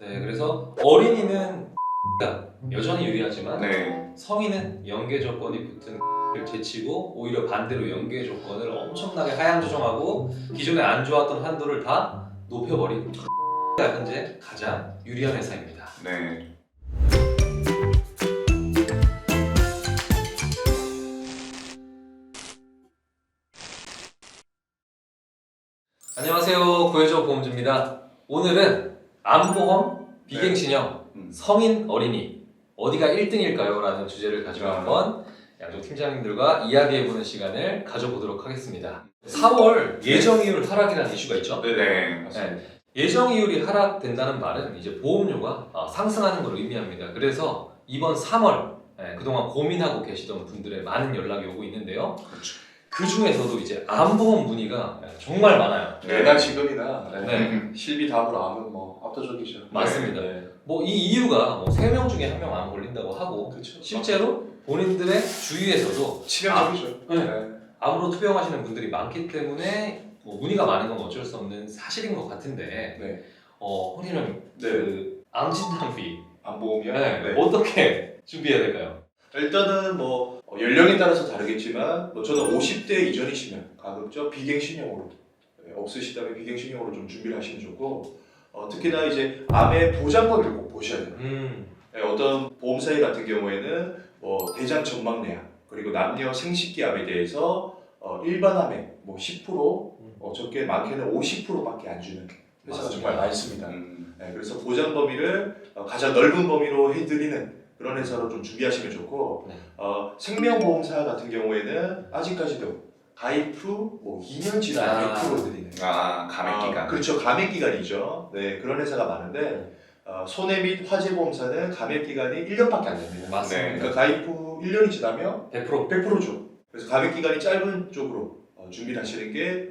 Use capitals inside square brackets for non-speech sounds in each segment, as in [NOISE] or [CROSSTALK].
네, 그래서 어린이는 [LAUGHS] 여전히 유리하지만 네. 성인은 연계 조건이 붙은 [LAUGHS] 를 제치고 오히려 반대로 연계 조건을 엄청나게 하향 조정하고 기존에 안 좋았던 한도를 다 높여버린 [LAUGHS] 가 현재 가장 유리한 회사입니다. 네. 안녕하세요. 구해줘 보험주입니다. 오늘은 암보험 비갱신형 음. 성인 어린이 어디가 1등일까요? 라는 주제를 가지고 아. 한번 양쪽 팀장님들과 이야기해보는 시간을 가져보도록 하겠습니다. 4월 예정이율 하락이라는 이슈가 있죠. 네. 맞습니다. 네. 예정이율이 하락된다는 말은 이제 보험료가 아, 상승하는 걸 의미합니다. 그래서 이번 3월 네, 그동안 고민하고 계시던 분들의 많은 연락이 오고 있는데요. 그렇죠. 그 중에서도 이제 암보험 문의가 정말 많아요. 네. 예단 지급이나 네. 네. 실비 답으로 하면 뭐 압도적이죠. 맞습니다. 네. 뭐 이 이유가 뭐 3명 중에 한명암 걸린다고 하고 그렇죠. 실제로 본인들의 주위에서도 치명적이죠. 아, 네. 암으로 투병하시는 분들이 많기 때문에 뭐 문의가 많은 건 어쩔 수 없는 사실인 것 같은데 네. 어, honey님 네. 그 암진단비 안보험이요. 네. 어떻게 준비해야 될까요? 일단은 뭐 어, 연령에 따라서 다르겠지만 뭐 저는 50대 이전이시면 가급적 비갱신형으로 네, 없으시다면 비갱신형으로 좀 준비를 하시면 좋고 어, 특히나 이제 암의 보장법을 꼭 보셔야 돼요. 음, 네, 어떤 보험사회 같은 경우에는 뭐 대장 전막내암 그리고 남녀 생식기암에 대해서 어, 일반암의 뭐10% 어, 적게 많게는 50%밖에 안 주는 회사가 맞습니다. 정말 많습니다. 음. 네, 그래서 보장 범위를 어, 가장 넓은 범위로 해드리는 그런 회사로 좀 준비하시면 좋고 네. 어, 생명보험사 같은 경우에는 아직까지도 가입 후 뭐 2년 지난 아. 100% 드리는 아, 감액 기간. 아, 그렇죠 감액 기간이죠. 네 그런 회사가 많은데 어, 손해 및 화재 보험사는 감액 기간이 1년밖에 안 됩니다. 맞습니다. 네. 그러니까 가입 후 1년이 지나면 100% 100%죠. 그래서 감액 기간이 짧은 쪽으로 어, 준비를 하시는 게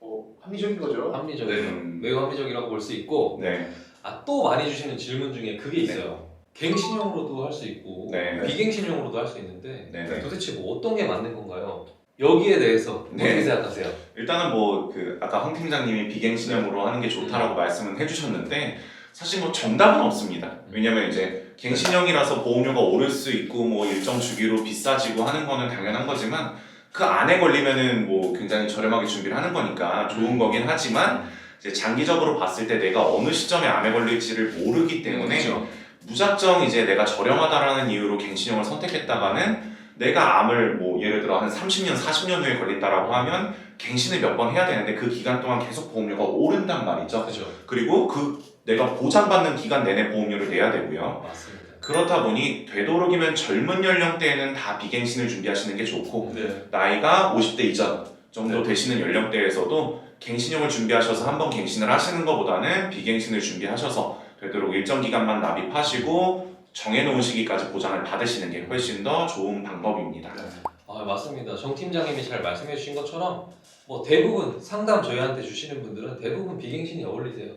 어, 합리적인 거죠. 합리적이에요. 네. 매우 합리적이라고 볼 수 있고 네. 아, 또 많이 주시는 질문 중에 그게 있어요. 갱신형으로도 할 수 있고 네. 비갱신형으로도 할 수 있는데 네. 네. 도대체 뭐 어떤 게 맞는 건가요? 여기에 대해서 네. 어떻게 생각하세요? 일단은 뭐 그 아까 황 팀장님이 비갱신형으로 하는 게 음. 좋다라고 말씀은 해주셨는데 사실 뭐 정답은 없습니다. 왜냐면 이제 갱신형이라서 보험료가 오를 수 있고 뭐 일정 주기로 비싸지고 하는 거는 당연한 거지만 그 안에 걸리면은 뭐 굉장히 저렴하게 준비를 하는 거니까 좋은 거긴 하지만 이제 장기적으로 봤을 때 내가 어느 시점에 암에 걸릴지를 모르기 때문에 그렇죠. 무작정 이제 내가 저렴하다라는 이유로 갱신형을 선택했다가는 내가 암을 뭐 예를 들어 한 30년, 40년 후에 걸린다라고 하면 갱신을 몇 번 해야 되는데 그 기간 동안 계속 보험료가 오른단 말이죠. 그죠. 그리고 그 내가 보장받는 기간 내내 보험료를 내야 되고요. 맞습니다. 그렇다 보니 되도록이면 젊은 연령대에는 다 비갱신을 준비하시는 게 좋고 네. 나이가 50대 이전 정도 네. 되시는 연령대에서도 갱신형을 준비하셔서 한번 갱신을 하시는 것보다는 비갱신을 준비하셔서 되도록 일정 기간만 납입하시고 정해놓은 시기까지 보장을 받으시는 게 훨씬 더 좋은 방법입니다. 아, 맞습니다. 정 팀장님이 잘 말씀해 주신 것처럼 뭐 대부분 상담 저희한테 주시는 분들은 대부분 비갱신이 어울리세요.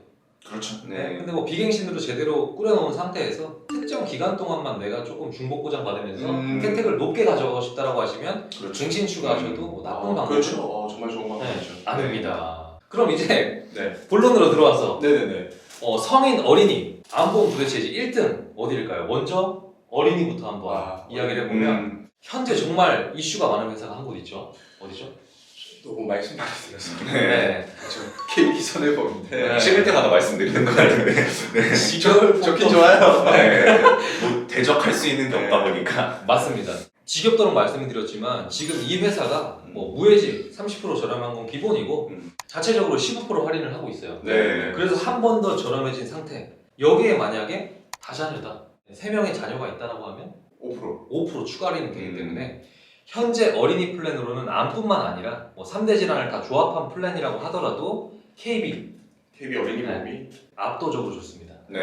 그렇죠. 네. 근데 뭐 비갱신으로 제대로 꾸려놓은 상태에서 특정 기간 동안만 내가 조금 중복 보장 받으면서 음. 혜택을 높게 가져가고 싶다라고 하시면 그렇죠. 갱신 추가하셔도 뭐 나쁜 아, 방법은 그렇죠. 어, 정말 좋은 네, 방법이죠. 아닙니다. 그럼 이제 네. 본론으로 들어와서 네네네. 어, 성인 어린이 암보험 도대체 이제 1등 어디일까요? 먼저 어린이부터 한번 와, 이야기를 해보면 음, 현재 정말 이슈가 많은 회사가 한 곳 있죠. 어디죠? 너무 말씀 많이 드려서. [LAUGHS] 네. 그렇죠. KBK 손해보험인데. 네. 찍을 때마다 말씀드리는 거 같은데 [LAUGHS] 네. 저, 좋긴 좋아요. 네. 뭐 대적할 수 있는 게 없다 보니까 맞습니다. 지겹도록 말씀드렸지만 지금 이 회사가 뭐 무해지 30% 저렴한 건 기본이고 음. 자체적으로 15% 할인을 하고 있어요. 네. 그래서 한 번 더 저렴해진 상태. 여기에 만약에 다자녀다. 3명의 자녀가 있다고 하면 5%. 5% 추가 할인이 되기 음. 때문에 현재 어린이 플랜으로는 암뿐만 아니라 뭐 3대 질환을 다 조합한 플랜이라고 하더라도 KB KB 어린이 네. 보험이 압도적으로 좋습니다. 네.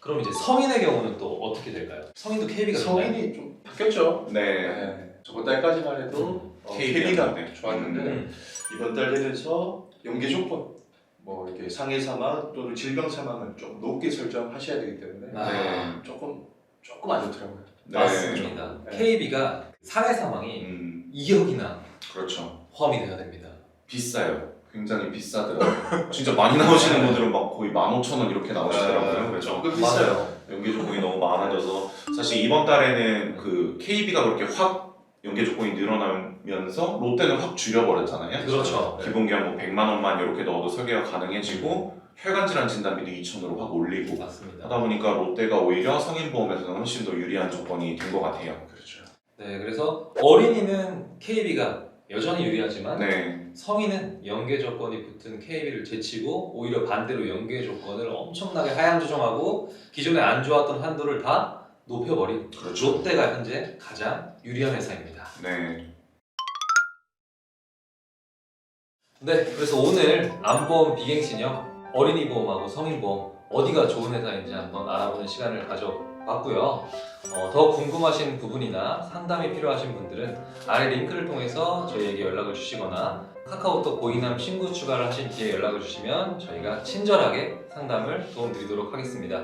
그럼 이제 성인의 경우는 또 어떻게 될까요? 성인도 KB가 성인이 좀 바뀌었죠. 네. 네. 저번 달까지만 해도 어, KB가 네. 좋았는데 음. 이번 달 되면서 연계 조건 뭐 이렇게 상해 사망 또는 질병 사망을 좀 높게 설정하셔야 되기 때문에 아, 조금 조금 안 좋더라고요. 네. 맞습니다. 네. KB가 상해 사망이 음, 2억이나 그렇죠. 포함이 돼야 됩니다. 비싸요. 굉장히 비싸더라고요. [LAUGHS] 진짜 많이 나오시는 분들은 막 거의 15,000원 이렇게 나오시더라고요. 그렇죠. 그 비싸요. 연계 조건이 너무 많아져서 사실 이번 달에는 그 KB가 그렇게 확 연계 조건이 늘어나면서 롯데는 확 줄여버렸잖아요. 그렇죠. 기본기한 뭐 100만 원만 이렇게 넣어도 설계가 가능해지고 혈관 질환 진단비도 2천으로 확 올리고 맞습니다. 하다 보니까 롯데가 오히려 성인 보험에서는 훨씬 더 유리한 조건이 된 것 같아요. 그렇죠. 네, 그래서 어린이는 KB가 여전히 유리하지만 네, 성인은 연계 조건이 붙은 KB를 제치고 오히려 반대로 연계 조건을 엄청나게 하향 조정하고 기존에 안 좋았던 한도를 다 높여버린 그렇죠. 롯데가 현재 가장 유리한 회사입니다. 네, 네, 그래서 오늘 암보험 비갱신형 어린이 보험하고 성인 보험 어디가 좋은 회사인지 한번 알아보는 시간을 가져 봤고요. 어, 더 궁금하신 부분이나 상담이 필요하신 분들은 아래 링크를 통해서 저희에게 연락을 주시거나 카카오톡 고잉남 친구 추가를 하신 뒤에 연락을 주시면 저희가 친절하게 상담을 도움드리도록 하겠습니다.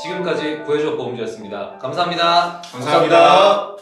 지금까지 구해줘 보험주였습니다. 감사합니다. 감사합니다.